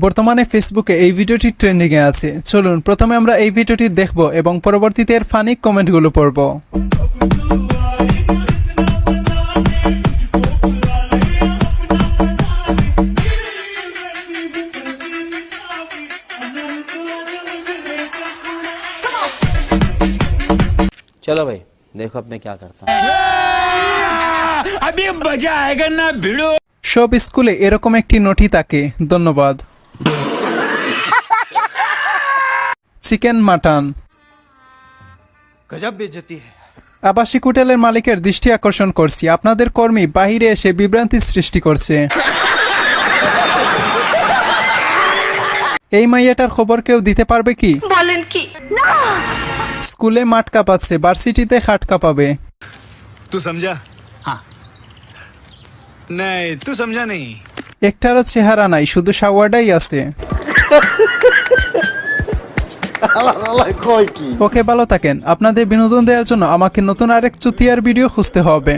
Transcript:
বর্তমানে ফেসবুকে এই ভিডিওটি ট্রেন্ডিংয়ে আছে চলুন প্রথমে আমরা এই ভিডিওটি দেখব এবং পরবর্তীতে এর ফানি কমেন্টগুলো পড়ব चलो भाई देखो अब मैं क्या करता हूँ अभी मजा आएगा ना भिड़ो সব স্কুলে এরকম একটি নটি থাকে ধন্যবাদ Chicken mutton. আবাসিক হোটেলের মালিকের দৃষ্টি আকর্ষণ করছি। আপনাদের কর্মী বাহিরে এসে বিভ্রান্তি সৃষ্টি করছে। এই মাইয়াটার খবর কেউ দিতে পারবে কি? বলেন কি? স্কুলে মাঠ কাঁপাচ্ছে ভার্সিটিতে খাট কাঁপাবে। তু সমঝা নাই তুই সমঝা নেই একটারও চেহারা নাই শুধু সাওয়াডাই আছে। ওকে ভালো থাকেন। আপনাদের বিনোদন দেওয়ার জন্য আমাকে নতুন আরেক চুতিয়ার ভিডিও খুঁজতে হবে।